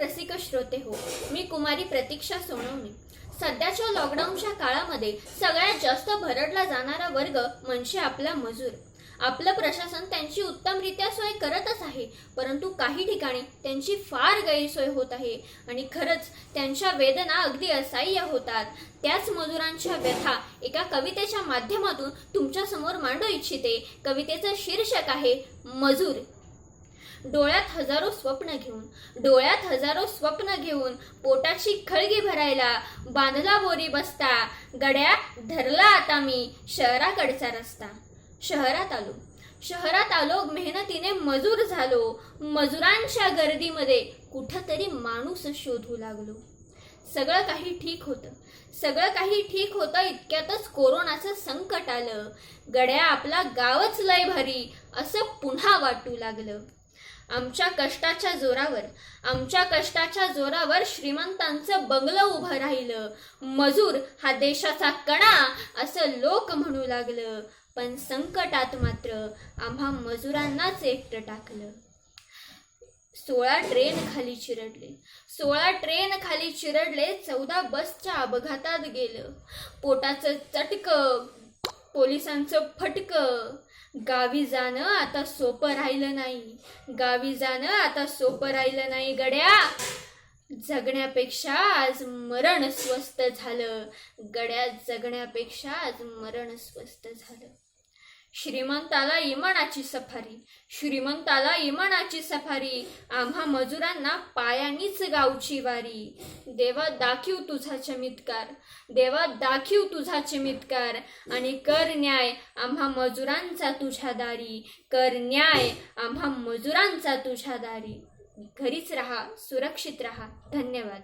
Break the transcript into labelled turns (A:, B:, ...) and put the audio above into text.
A: रसिक श्रोते हो. मी कुमारी प्रतीक्षा सोनवणे. सध्याच्या लॉकडाऊनच्या काळामध्ये सगळ्यात जास्त भरडला जाणारा वर्ग म्हणजे आपला मजूर. आपलं प्रशासन त्यांची उत्तमरित्या सोय करतच आहे परंतु काही ठिकाणी त्यांची फार गैरसोय होत आहे आणि खरंच त्यांच्या वेदना अगदी असह्य होतात. त्याच मजुरांच्या व्यथा एका कवितेच्या माध्यमातून तुमच्यासमोर मांडू इच्छिते. कवितेचं शीर्षक आहे मजूर. डोळ्यात हजारो स्वप्न घेऊन डोळ्यात हजारो स्वप्न घेऊन पोटाची खळगी भरायला बांधला बोरी बसता गड्या धरला आता मी शहराकडचा रस्ता. शहरात आलो. शहरात आलो मेहनतीने मजूर झालो. मजुरांच्या गर्दीमध्ये कुठंतरी माणूस शोधू लागलो. सगळं काही ठीक होतं. सगळं काही ठीक होतं इतक्यातच कोरोनाचं संकट आलं. गड्या आपला गावच लय भारी असं पुन्हा वाटू लागलं. आमच्या कष्टाच्या जोरावर आमच्या कष्टाच्या जोरावर श्रीमंतांचं बंगलं उभं राहिलं. मजूर हा देशाचा कणा असं लोक म्हणू लागलं. पण संकटात मात्र आम्हा मजुरांनाच एकटं टाकलं. सोळा ट्रेन खाली चिरडले. सोळा ट्रेन खाली चिरडले चौदा बसच्या अपघातात गेलं. पोटाचं चटकं पोलिसांचं फटकं गावी जाणं आता सोपं राहिलं नाही. गावी जाणं आता सोपं राहिलं नाही गड्या. जगण्यापेक्षा आज मरण स्वस्त झालं. गड्या जगण्यापेक्षा आज मरण स्वस्त झालं. श्रीमंताला इमानाची सफारी श्रीमंताला इमानाची सफारी आम्हा मजुरांना पायानीच गावची वारी. देवा दाखीव तुझा चमित्कार देवा दाखीव तुझा चमित्कार आणि कर न्याय आम्हा मजुरांचा तुझ्या दारी. कर न्याय आम्हा मजुरांचा तुझ्या दारी. घरीच राहा सुरक्षित राहा. धन्यवाद.